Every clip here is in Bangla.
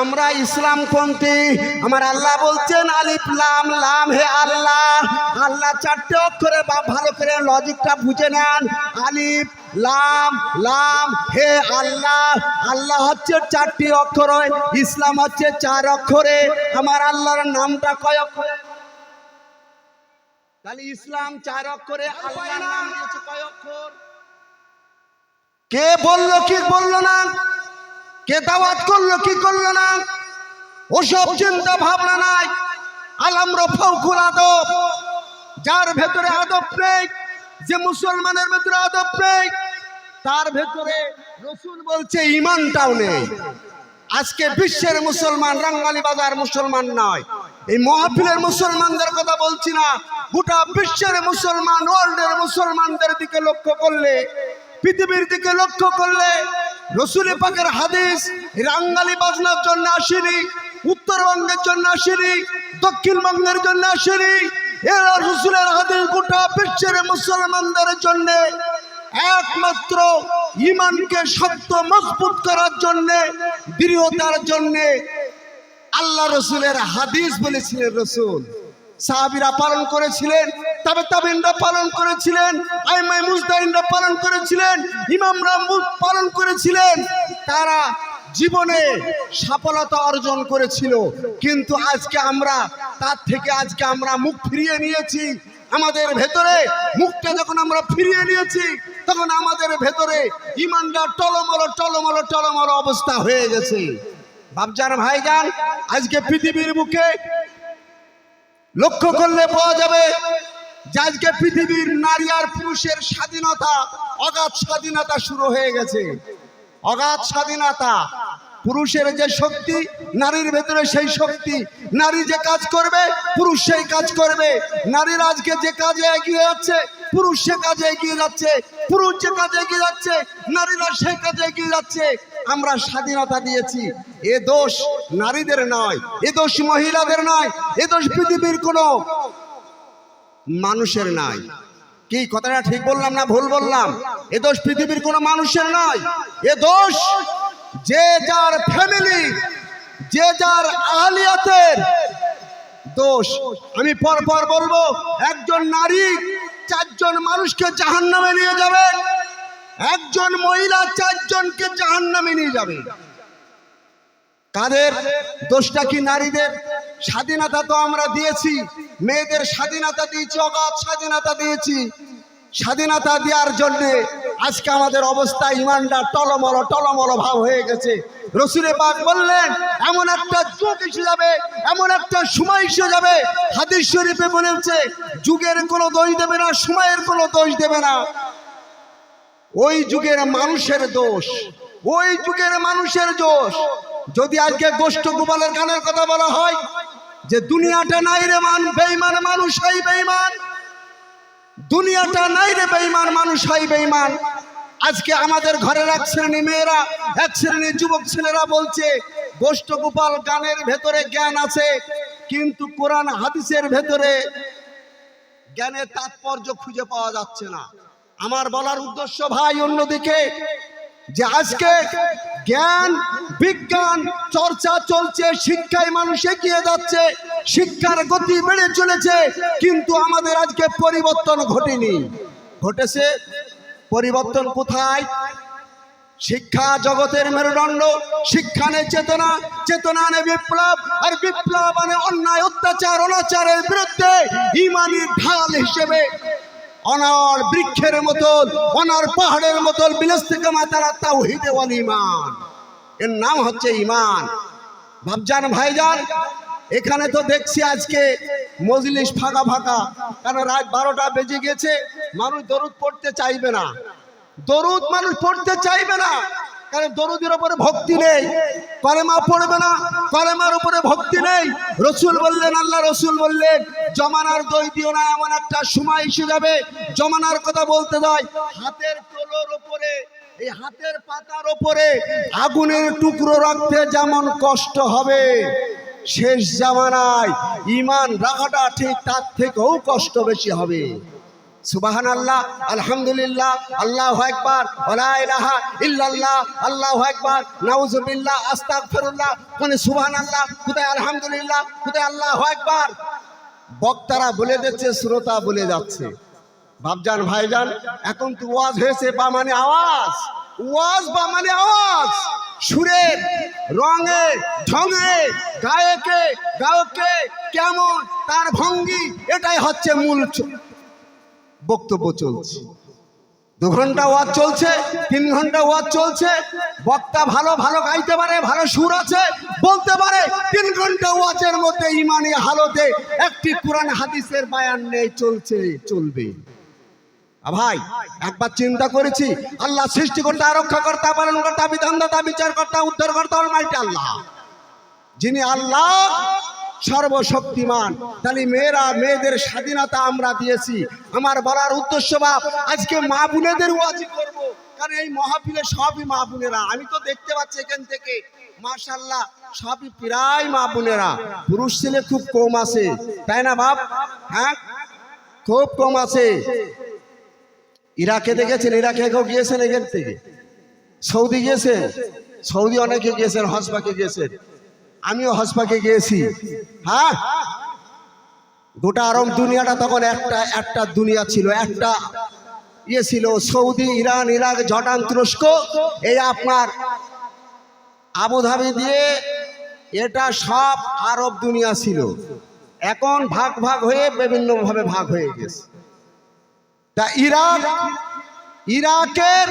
আমরা ইসলামপন্থী আমার আল্লাহ বলছেন, আলিফ লাম লাম, হে আল্লাহ। আল্লাহ চারটে অক্ষরে বা ভালো করে লজিকটা বুঝে নেন। আলিফ, লাম লাম, হে আল্লাহ। আল্লাহ হচ্ছে চারটি অক্ষরে, ইসলাম হচ্ছে চার অক্ষরে। আমার আল্লাহর নামটা কয় অক্ষরে? তাহলে ইসলাম চার অক্ষরে, আল্লাহর নাম কয় অক্ষর? কে বলল, কি বলল না? কে দাওয়াত করল, কি করল না? ওসব চিন্তা ভাবনা নাই। আলামর ফৌকুল আদব, যার ভেতরে আদব নেই, যে মুসলমানের ভেতরে আদব নেই, তার ভেতরে রসুল বলছে, ইমানটাও নেই। আজকে বিশ্বের মুসলমান, রাঙ্গালি বাজার মুসলমান নয়। এই মহাফিলের মুসলমানদের কথা বলছি না। গোটা বিশ্বের মুসলমান ওয়ার্ল্ডের মুসলমানদের দিকে লক্ষ্য করলে, পৃথিবীর দিকে লক্ষ্য করলে রসুল পাকের হাদিস রাঙ্গালি বাজনার জন্য আসেনি, উত্তরবঙ্গের জন্য আসেনি, দক্ষিণবঙ্গের জন্য আসেনি। এরা রসুলের হাদিস গোটা বিশ্বের মুসলমানদের জন্য একমাত্র ইমানকে শক্ত মজবুত করার জন্য, দৃঢ়তার জন্য আল্লাহ রসুলের হাদিস বলেছিলেন রসুল। সাহাবিরা পালন করেছিলেন তবে তাবিনরা পালন করেছিলেন আইমাই মুজদাইনরা পালন করেছিলেন, ইমামরা পালন করেছিলেন। তারা জীবনে সফলতা অর্জন করেছিল। কিন্তু আজকে আমরা, তার থেকে আজকে আমরা মুখ ফিরিয়ে নিয়েছি। আমাদের ভেতরে মুখটা যখন আমরা ফিরিয়ে নিয়েছি, তখন আমাদের ভেতরে ইমানটা টলমল টলমল টলমল অবস্থা হয়ে গেছে। বাবজান ভাইজান, আজকে পৃথিবীর বুকে লক্ষ্য করলে পাওয়া যাবে আজকে পৃথিবীর নারী আর পুরুষের স্বাধীনতা, অগাধ স্বাধীনতা শুরু হয়ে গেছে। অগাধ স্বাধীনতা। পুরুষের যে শক্তি, নারীর ভেতরে সেই শক্তি। নারী যে কাজ করবে, পুরুষ সেই কাজ করবে। নারীর আজকে যে কাজে এগিয়ে যাচ্ছে, পুরুষ সে কাজে এগিয়ে যাচ্ছে। পুরুষ যে কাজে এগিয়ে যাচ্ছে, নারীরা সেই কাজে এগিয়ে যাচ্ছে। আমরা স্বাধীনতা দিয়েছি। এ দোষ নারীদের নয়, এ দোষ মহিলাদের নয়, এ দোষ পৃথিবীর কোনো মানুষের নাই। কি, কথাটা ঠিক বললাম না ভুল বললাম? এ দোষ পৃথিবীর কোনো মানুষের নয়। এ দোষ যে যার ফ্যামিলি যে যার আহলিয়াতের দোষ। আমি পর পর বলব, একজন নারী চারজন মানুষকে জাহান নামে নিয়ে যাবে, একজন মহিলা চারজনকে জাহান নামে নিয়ে যাবে। কাদের? দোষটা কি নারীদের? স্বাধীনতা তো আমরা দিয়েছি। মেয়েদের স্বাধীনতা দিয়েছি, অগাধ স্বাধীনতা দিয়েছি। স্বাধীনতা দেওয়ার জন্যে আজকে আমাদের অবস্থা ইমানটা টলমল টলমল ভাব হয়ে গেছে। রসুলে পাক বললেন, এমন একটা যুগ এসে যাবে, এমন একটা সময় এসে যাবে। হাদিস শরীফে বলেছে, যুগের কোনো দোষ দেবে না, সময়ের কোনো দোষ দেবে না। ওই যুগের মানুষের দোষ, ওই যুগের মানুষের দোষ। যদি আজকে গোষ্ঠ গোপালের গানের কথা বলা হয় যে দুনিয়াটা নাই রে মান বেইমান মানুষ হয় বেইমান দুনিয়াটা নাই রে বেইমান মানুষ হয় বেইমান আজকে আমাদের ঘরের এক শ্রেণি মেয়েরা, এক শ্রেণি যুবক ছেলেরা বলছে, গোষ্ঠ গোপাল গানের ভেতরে জ্ঞান আছে, কিন্তু কোরআন হাদিসের ভেতরে জ্ঞানের তাৎপর্য খুঁজে পাওয়া যাচ্ছে না। আমার বলার উদ্দেশ্য ভাই, অন্যদিকে যে আজকে জ্ঞান, বিজ্ঞান চর্চা চলছে, শিক্ষায় মানুষ এগিয়ে যাচ্ছে, শিক্ষার গতি বেড়ে চলেছে, কিন্তু আমাদের আজকে পরিবর্তন ঘটেনি। ঘটেছে পরিবর্তন কোথায়? শিক্ষা জগতের মেরুদণ্ড, শিক্ষা নেই চেতনা চেতনা নে বিপ্লব, আর বিপ্লব মানে অন্যায়, অত্যাচার, অনাচারের বিরুদ্ধে ইমানির ঢাল হিসেবে অনার বৃক্ষের মতন, অনার পাহাড়ের মতন বিলেস থেকে মাতারা তাও হিদে ইমান এর নাম হচ্ছে ইমান ভাবজান ভাইজান, এখানে তো দেখছি আজকে মজলিস ফাঁকা ফাঁকা কারণ রাত বারোটা বেজে গেছে, মানুষ দরুদ পড়তে চাইবে না। দরুদ মানুষ পড়তে চাইবে না। কারণ দরুদের উপরে ভক্তি নেই। কলেমা পড়বে না, কলেমার উপরে ভক্তি নেই। রসুল বললেন, আল্লাহ রসুল বললেন, জমানার দই দিও না, এমন একটা সময় এসে যাবে। জমানার কথা বলতে যায় হাতের তোলোর উপরে, এই হাতের পাতার উপরে আগুনের টুকরো রাখতে যেমন কষ্ট হবে, শেষ জামানায় ইমান রাখাটা ঠিক তার থেকেও কষ্ট বেশি হবে। সুবাহান আল্লাহ আলহামদুলিল্লাহ, আল্লাহ একবার ইলাহা ইল্লাল্লাহ, আল্লাহ একবার নাউজুবিল্লাহ, আস্তাগফিরুল্লাহ, কোনে সুবহান আল্লাহ কোথায় আলহামদুলিল্লাহ, কোথায় আল্লাহ একবার বক্তারা বলে দিচ্ছে, শ্রোতা বলে যাচ্ছে। বাপজান ভাইজান, এখন তো ওয়াজ হয়েছে বা মানে আওয়াজ? ওয়াজ বা মানে আওয়াজ? সুরের রঙে, ঢঙে, গায়কে গায়কে কেমন, তার ভঙ্গি, এটাই হচ্ছে মূল বক্তব্য চলছে। দু ঘণ্টা ওয়াজ চলছে, তিন ঘণ্টা ওয়াজ চলছে, বক্তা ভালো ভালো গাইতে পারে, ভালো সুর আছে, বলতে পারে, তিন ঘণ্টা ওয়াজের মধ্যে ইমানি হালতে একটি কোরআন হাদিসের বায়ান নেই, চলছে, চলবে। ভাই, একবার চিন্তা করেছি, আল্লাহ সৃষ্টিকর্তা, রক্ষাকর্তা, পালনকর্তা, বিধানদাতা, বিচারকর্তা, উদ্ধারকর্তা অলমাইটি আল্লাহ। যিনি আল্লাহ সর্বশক্তিমান। তাহলে মেয়েরা, মেয়েদের স্বাধীনতা আমরা দিয়েছি। আমার বলার উদ্দেশ্য বাপ আজকে মা বোনেদের ওয়াজি করব। কারণ এই মহাফিলে সবই মা বোনেরা। আমি তো দেখতে পাচ্ছি এখান থেকে মাশাল্লাহ সবই প্রায় মা বোনেরা। পুরুষ ছেলে খুব কম আছে। তাই না বাপ? হ্যাঁ? খুব কম আছে। ইরাকে দেখেছেন? ইরাকে কেউ গিয়েছেন এখান থেকে? সৌদি গিয়েছেন? সৌদি অনেকে গিয়েছেন হসপাকে গিয়েছেন। আমিও হসপাকে গিয়েছি। হ্যাঁ? গোটা আরব দুনিয়াটা তখন একটা একটা দুনিয়া ছিল, একটা ইয়ে ছিল, সৌদি, ইরান, ইরাক, জর্ডান, তুরস্ক। এই আপনার আবুধাবি দিয়ে এটা সব আরব দুনিয়া ছিল। এখন ভাগ ভাগ হয়ে বিভিন্নভাবে ভাগ হয়ে গেছে। তা ইরাক, ইরাকের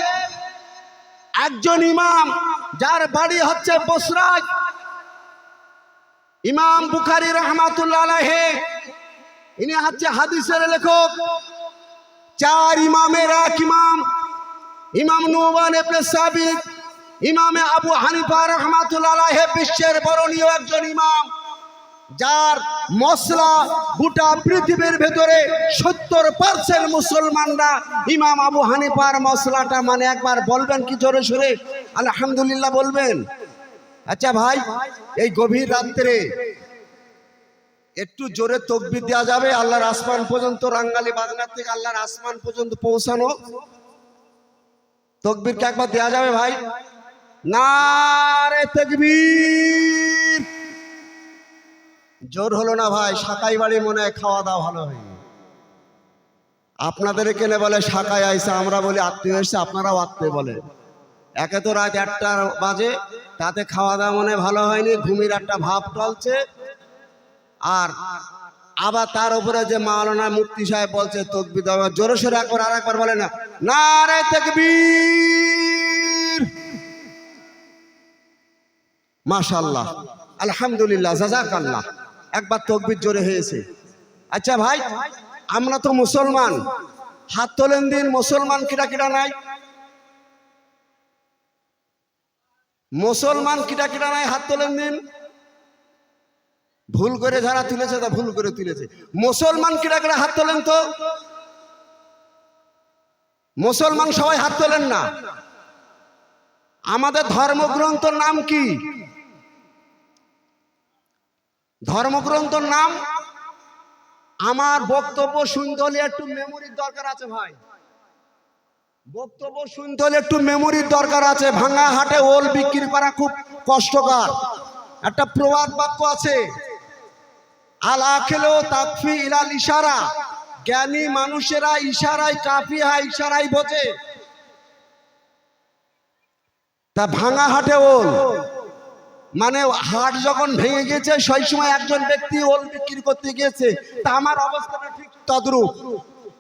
একজন ইমাম, যার বাড়ি হচ্ছে বসরাজ ইমাম বুখারি রহমাতুল্লাহ ইনি হচ্ছে হাদিসের লেখক, চার ইমামের এক ইমাম ইমাম নুমান ইবনে সাবিত, ইমামে আবু হানিফা রহমাতুল্লাহ বিশ্বের বরণীয় একজন ইমাম, যার মশলা গোটা পৃথিবীর ভেতরে সত্তর পার্সেন্ট মুসলমানরা ইমাম আবু হানিফার মশলাটা মানে একবার বলবেন কি জোরে সোরে? আলহামদুলিল্লাহ বলবেন। আচ্ছা ভাই, এই গভীর রাত্রে একটু জোরে তকবির দেওয়া যাবে, আল্লাহর আসমান পর্যন্ত রাঙ্গালি বাজনার থেকে আল্লাহর আসমান পর্যন্ত পৌঁছানো। তকবিরকে একবার দেওয়া যাবে ভাই। তকবীর। জোর হলো না ভাই সাকাই বাড়ি মনে হয় খাওয়া দাওয়া ভালো হয়নি। আপনাদের এখানে বলে শাকায় আইসে, আমরা বলি আত্মীয় এসছে, আপনারাও আত্মীয় বলে। একে তো রাত একটা বাজে তাতে খাওয়া দাওয়া মনে ভালো হয়নি, ঘুমির একটা ভাব টলছে। আর আবার তার উপরে যে মাওলানা মুফতি সাহেব বলছে তকবি দেওয়া জোরে সোরে একবার আর একবার বলে না না রে তকবীর। মাশাল্লাহ আলহামদুলিল্লাহ জাজাকাল্লাহ একবার তকবির জোরে হয়েছে। আচ্ছা ভাই, আমরা তো মুসলমান। হাত তোলেন দিন, মুসলমান কিরা কিরা নাই? মুসলমান কিটা কিটা নাই, হাত তোলেন দিন। ভুল করে যারা তুলেছে, তা ভুল করে তুলেছে। মুসলমান কিটা কিটা হাত তোলেন তো? মুসলমান সবাই হাত তোলেন না। আমাদের ধর্মগ্রন্থর নাম কি? ধর্মগ্রন্থর নাম? আমার বক্তব্য শুনতে হলে একটু মেমোরির দরকার আছে ভাই। বক্তব্য শুনতে হলে একটু মেমোরির দরকার আছে। ভাঙা হাটে ওল বিক্রি করা খুব কষ্টকর। একটা প্রবাদ বাক্য আছে, আল আখেলো তাকফি ইলাল ইশারা। জ্ঞানী মানুষেরা ইশারায় কাফি হয় ইশারায় বোঝে। তা ভাঙা হাটে ওল মানে হাট যখন ভেঙে গেছে, সেই সময় একজন ব্যক্তি ওল বিক্রি করতে গিয়েছে। তা আমার অবস্থাটা ঠিক তদ্রুপ।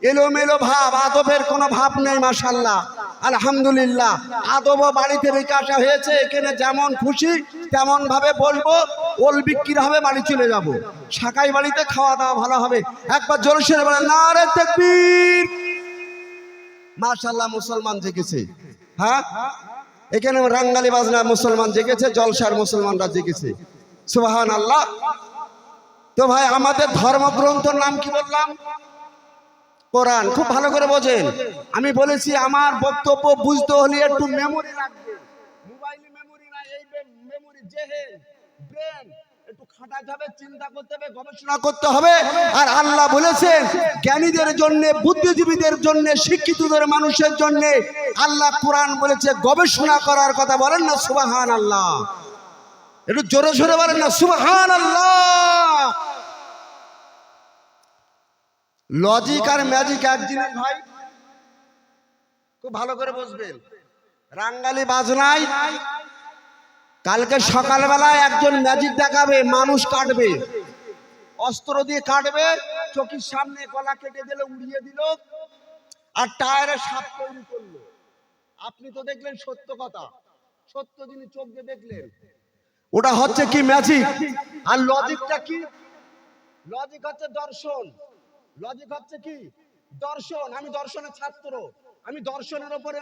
এলোমেলো ভাব, আদবের কোনো ভাব নেই মাসাল্লাহ আলহামদুলিল্লাহ। আদব বাড়িতে বিকাশ হয়েছে, এখানে যেমন খুশি তেমন ভাবে বলব, ওল বিক্রি হবে, বাড়ি চলে যাব। শাকাই বাড়িতে খাওয়া দাওয়া ভালো হবে। একবার জোর সরে বলে না রে তাকবীর! মাশাল্লাহ মুসলমান জেগেছে। হ্যাঁ? এখানে রাঙ্গালি বাজনা মুসলমান জেগেছে, জলসার মুসলমানরা জেগেছে। সুবাহান আল্লাহ তো ভাই, আমাদের ধর্মগ্রন্থর নাম কি বললাম? কোরআন, খুব ভালো করে বোঝেন। আমি বলেছি, আমার বক্তব্য বুঝতে হলে একটু মেমোরি লাগবে মোবাইলে মেমোরি না, এই মেমোরি জেহেল ব্রেন একটু খাটাতে হবে চিন্তা করতে হবে, গবেষণা করতে হবে। আর আল্লাহ বলেছেন, জ্ঞানীদের জন্য, বুদ্ধিজীবীদের জন্য, শিক্ষিতদের মানুষের জন্য, আল্লাহ কোরআন বলেছে, গবেষণা করার কথা বলেন না সুবাহান আল্লাহ একটু জোরে জোরে বলেন না সুবাহান আল্লাহ লজিক আর ম্যাজিক এক জিনিস ভাই। খুব ভালো করে বসবেন রাঙ্গালি বাজনায় কালকে সকালবেলায় একজন ম্যাজিক দেখাবে, মানুষ কাটবে। অস্ত্র দিয়ে কাটবে চোখের সামনে গলা কেটে দিলে, উড়িয়ে দিল, আর টায়ারে সাপ তৈরি করল। আপনি তো দেখলেন সত্য কথা। সত্য যিনি চোখ দিয়ে দেখলেন। ওটা হচ্ছে কি ম্যাজিক আর লজিকটা কি? লজিক হচ্ছে দর্শন। লজিক হচ্ছে কি? দর্শন। আমি দর্শনের ছাত্র। আমি দর্শনের উপরে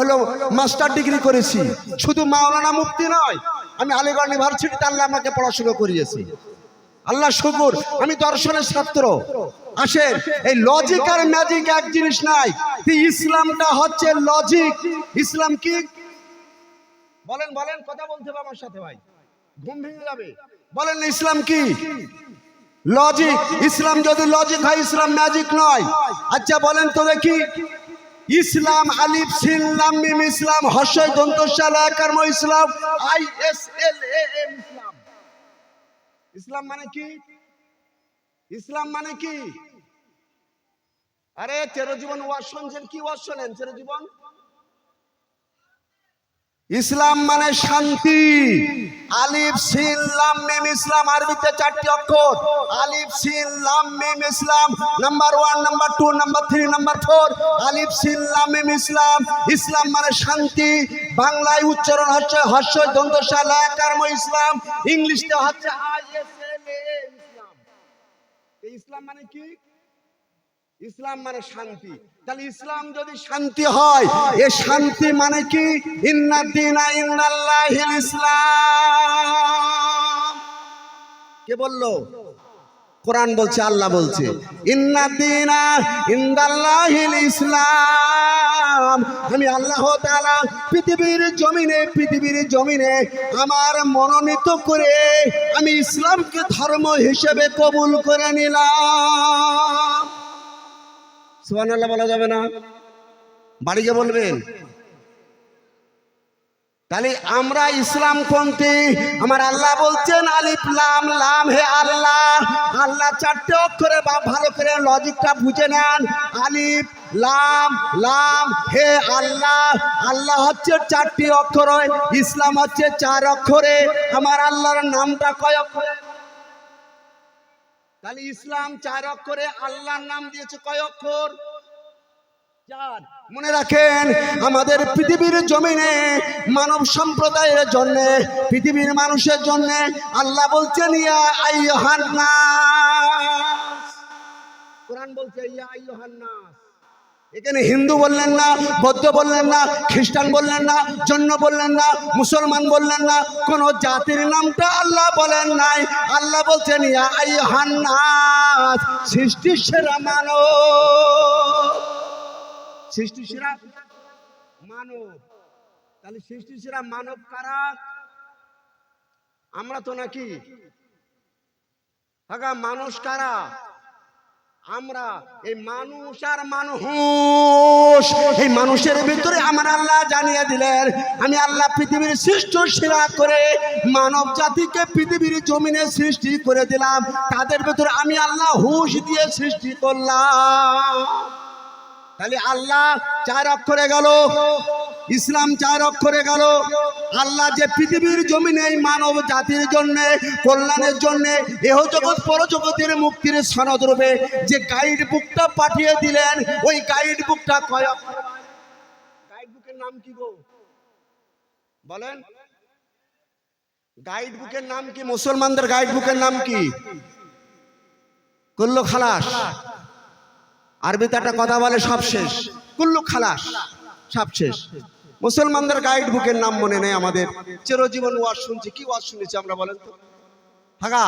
হলো মাস্টার ডিগ্রি করেছি। শুধু মাওলানা মুক্তি নয় আমি আলিগড় ইউনিভার্সিটিতে আল্লাহ আমাকে পড়াশোনা করিয়েছি। আল্লাহ শুকুর আমি দর্শনের ছাত্র। আসেন এই লজিক আর ম্যাজিক এক জিনিস নাই। ইসলামটা হচ্ছে লজিক ইসলাম কি? বলেন বলেন কথা বলতে হবে আমার সাথে ভাই। ঘুম ভেঙে যাবে। বলেন ইসলাম কি? লজিক ইসলাম যদি লজিক হয় ইসলাম ম্যাজিক নয়। আচ্ছা বলেন তো দেখি। ইসলাম আলিফ সিন লাম মিম ইসলাম হর্ষই দন্তশালা কর্ম ইসলাম I S L A M ইসলাম ইসলাম মানে কি? ইসলাম মানে কি? আরে, চিরজীবন ওয়াজ শুনছেন কি ওয়াজ শোনেন চিরজীবন? ইসলাম মানে শান্তি। আলিফ সিন লাম, মিম, ইসলাম, আরবিতে চারটি অক্ষর। আলিফ সিন লাম, মিম, ইসলাম, number one, number two, number three, number four. আলিফ সিন লাম, মিম, ইসলাম ইসলাম মানে শান্তি। বাংলায় উচ্চারণ হচ্ছে হর্ষ দন্তশা লাকার্ম ইসলাম। ইংলিশে হচ্ছে ইসলাম মানে কি? ইসলাম মানে শান্তি। তাহলে ইসলাম যদি শান্তি হয়, এ শান্তি মানে কি? ইসলাম। কে বলল? কোরআন বলছে, আল্লাহ বলছে ইন্নাদ্দিনা ইন্দাল্লাহিল ইসলাম। আমি আল্লাহ তাআলা পৃথিবীর জমিনে পৃথিবীর জমিনে আমার মনোনীত করে আমি ইসলামকে ধর্ম হিসেবে কবুল করে নিলাম। সুবহানাল্লাহ বলা যাবে না। বাড়িকে বলবেন। তাহলে আমরা ইসলামপন্থী, আমার আল্লাহ বলছেন, আলিফ, লাম লাম, হে আল্লাহ আল্লাহ চারটে অক্ষরে বা ভালো করে লজিকটা বুঝে নেন। আলিফ, লাম লাম, হে আল্লাহ আল্লাহ হচ্ছে চারটি অক্ষর, ইসলাম হচ্ছে চার অক্ষরে। আমার আল্লাহর নামটা কয় অক্ষরে? তাহলে ইসলাম চার অক্ষরে আল্লাহর নাম দিয়েছে কয় অক্ষর? চার। মনে রাখেন, আমাদের পৃথিবীর জমিনে মানব সম্প্রদায়ের জন্যে, পৃথিবীর মানুষের জন্য আল্লাহ বলছেন, ইয়া আইয়ুহান নাস। কোরআন বলছে, ইয়া আইয়ুহান নাস। এখানে হিন্দু বললেন না, বৌদ্ধ বললেন না, খ্রিস্টান বললেন না জন্য বললেন না, মুসলমান বললেন না, কোন জাতির নামটা আল্লাহ বলেন নাই। আল্লাহ বলছেন সৃষ্টির সেরা মানব। সৃষ্টি সেরা মানব। তাহলে সৃষ্টি সেরা মানব কারা? আমরা তো নাকি। মানুষ কারা? আমরা এই মানুষ আর মানুষ, এই মানুষের ভিতরে আমার আল্লাহ জানিয়ে দিলেন, আমি আল্লাহ পৃথিবীর সৃষ্ট সেরা করে মানব জাতিকে পৃথিবীর জমিনে সৃষ্টি করে দিলাম। তাদের ভিতরে আমি আল্লাহ হুশ দিয়ে সৃষ্টি করলাম। তাহলে আল্লাহ চার অক্ষরে গেল। ইসলাম চার অক্ষরে গেল। আল্লাহ যে পৃথিবীর জমিনে মানব জাতির জন্যে, কল্যাণের জন্যে, এহ জগৎ পরজগতের মুক্তির সনদ রূপে যে গাইড বুকটা পাঠিয়ে দিলেন, ওই গাইড বুকটা কয় গাইড বুকের নাম কি গো? বলেন। গাইড বুকের নাম কি? মুসলমানদের গাইড বুকের নাম কি? করল খালাস। আরবিতে একটা কথা বলে, সব শেষ। কুল্লু খালাস, সব শেষ। মুসলমানদের গাইড বুকের নাম মনে নেই আমাদের। চিরজীবন ওয়াজ শুনছি, কি ওয়াজ শুনেছি আমরা বলেন তো? ফাঁকা?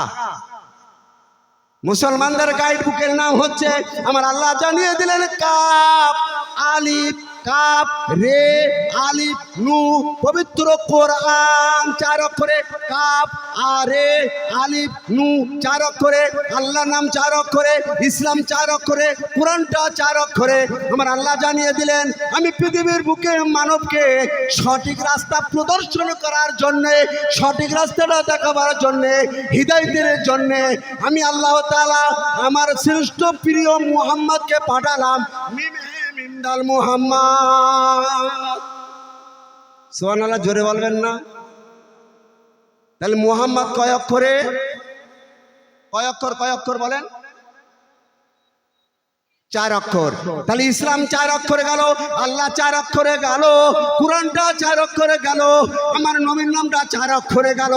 মুসলমানদের গাইড বুকের নাম হচ্ছে, আমার আল্লাহ জানিয়ে দিলেন, কাপ, আলিফ কাপ, রে নু, পবিত্র আরে নু আল্লাহ নাম ইসলাম আমার আল্লাহ জানিয়ে দিলেন, আমি পৃথিবীর বুকে মানবকে সঠিক রাস্তা প্রদর্শন করার জন্যে, সঠিক রাস্তাটা দেখাবার জন্যে হৃদয়দের জন্যে, আমি আল্লাহ আমার শ্রেষ্ঠ প্রিয় মুহাম্মদকে পাঠালাম। মিমদাল মুহাম্মদ। সোহান আল্লাহ জোরে বলবেন না। তাহলে মুহাম্মদ কয় অক্ষরে? কয় অক্ষর কয় অক্ষর বলেন? চার অক্ষর। তাহলে ইসলাম চার অক্ষরে গেল, আল্লাহ চার অক্ষরে গেল, কোরআনটা চার অক্ষরে গেল, আমার নবীর নামটা চার অক্ষরে গেল।